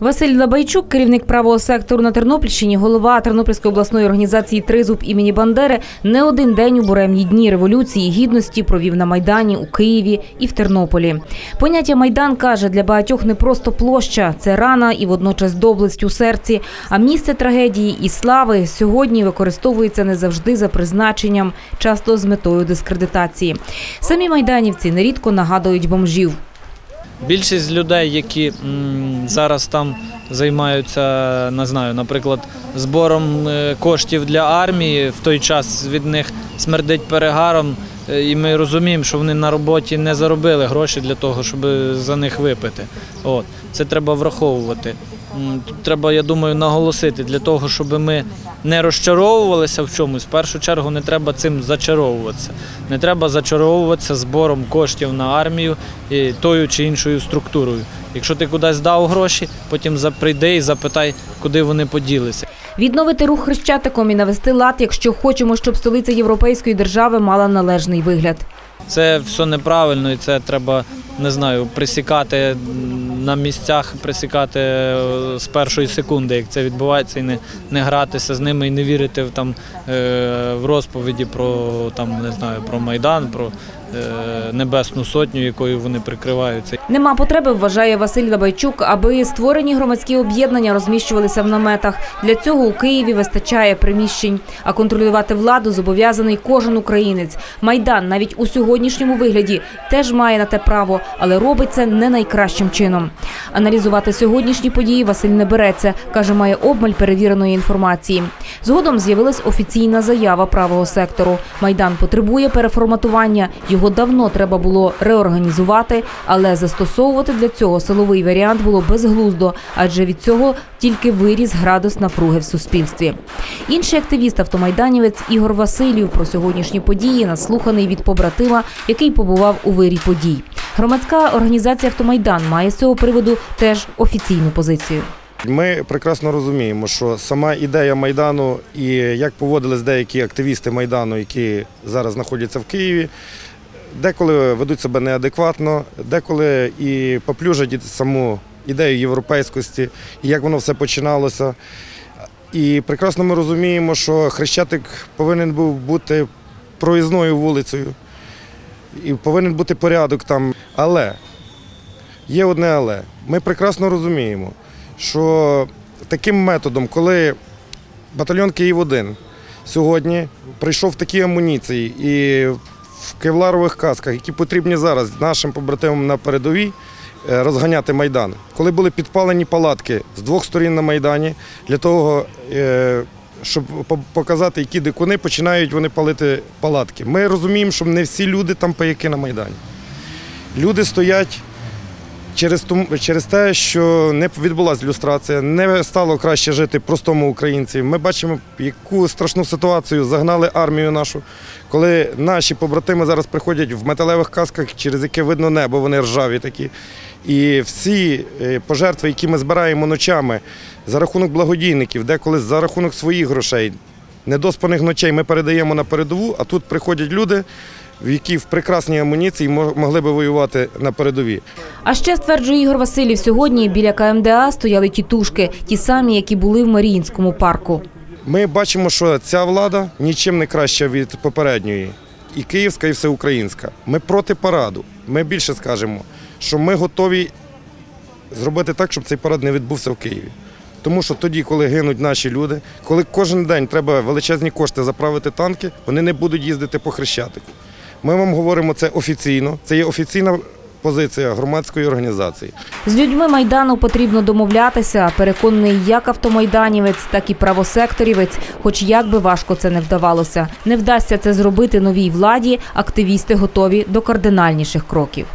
Василь Лабайчук, керівник правого сектору на Тернопільщині, голова Тернопільської обласної організації Тризуб імені Бандери, не один день у буремні дні революції гідності провів на майдані у Києві і в Тернополі. Поняття майдан каже для багатьох не просто площа, це рана і водночас доблесть у серці. А місце трагедії і слави сьогодні використовується не завжди за призначенням, часто з метою дискредитації. Самі майданівці нерідко нагадують бомжів. Більшість людей, які зараз там займаються, не знаю, наприклад, збором е, коштів для армії, в той час від них смердить перегаром, е, і ми розуміємо, що вони на роботі не заробили гроші для того, щоб за них випити. От. Це треба враховувати. Треба, я думаю, наголосити для того, щоб ми не розчаровувалися в чомусь. В першу чергу не треба цим зачаровуватися. Не треба зачаровуватися збором коштів на армію і тою чи іншою структурою. Якщо ти кудись дав гроші, потім прийди і запитай, куди вони поділися. Відновити рух хрещатиком і навести лад, якщо хочемо, щоб столиця європейської держави мала належний вигляд. Це все неправильно і це треба, не знаю, присікати на місцях, присікати е, з першої секунди, як це відбувається, і не, не гратися з ними і не вірити в там е, в розповіді про там не знаю про майдан, про е, небесну сотню, якою вони прикриваються. Нема потреби, вважає Василь Лабайчук, аби створені громадські об'єднання розміщувалися в наметах. Для цього у Києві вистачає приміщень. А контролювати владу зобов'язаний кожен українець. Майдан навіть у сьогоднішньому вигляді теж має на те право, але робить це не найкращим чином. Аналізувати сьогоднішні події Василь не береться. каже, має обмаль перевіреної інформації. Згодом з'явилась офіційна заява правого сектору. Майдан потребує переформатування. Його давно треба було реорганізувати, але застосовувати для цього силовий варіант було безглуздо, адже від цього тільки виріс градус напруги в суспільстві. Інший активіст автомайданівець Ігор Васильєв про сьогоднішні події наслуханий від побратима, який побував у вирі подій. Громадська організація Автомайдан має з цього приводу теж офіційну позицію. Ми прекрасно розуміємо, що сама ідея Майдану і як поводились деякі активісти Майдану, які зараз знаходяться в Києві, деколи ведуть себе неадекватно, деколи і поплюжать саму ідею європейськості, як воно все починалося. І прекрасно ми розуміємо, що Хрещатик повинен був бути проїзною вулицею, і повинен бути порядок там. Але є одне але. Ми прекрасно розуміємо, що таким методом, коли батальйон Київ-1 сьогодні прийшов в такі амуніції і в кевларових касках, які потрібні зараз нашим побратимам на передовій, е, розганяти Майдан. Коли були підпалені палатки з двох сторін на Майдані, для того, е, щоб показати, які дикуни починають вони палити палатки. Ми розуміємо, що не всі люди там паяки на Майдані. Люди стоять через, через те, що не відбулася люстрація, не стало краще жити простому українці. Ми бачимо, яку страшну ситуацію загнали армію нашу, коли наші побратими зараз приходять в металевих касках, через яке видно небо, вони ржаві такі. І всі е, пожертви, які ми збираємо ночами за рахунок благодійників, деколи за рахунок своїх грошей, недоспаних ночей ми передаємо на передову, а тут приходять люди, в які в прекрасній амуніції могли би воювати на передовій. А ще стверджує Ігор Васильєв, сьогодні біля КМДА стояли тітушки, ті самі, які були в Маріїнському парку. Ми бачимо, що ця влада нічим не краща від попередньої. І київська, і всеукраїнська. Ми проти параду. Ми більше скажемо, що ми готові зробити так, щоб цей парад не відбувся в Києві. Тому що тоді, коли гинуть наші люди, коли кожен день треба величезні кошти заправити танки, вони не будуть їздити по хрещатику. Ми вам говоримо це офіційно. Це є офіційна позиція громадської організації. З людьми майдану потрібно домовлятися. Переконаний як автомайданівець, так і правосекторівець. Хоч як би важко це не вдавалося, не вдасться це зробити новій владі. Активісти готові до кардинальніших кроків.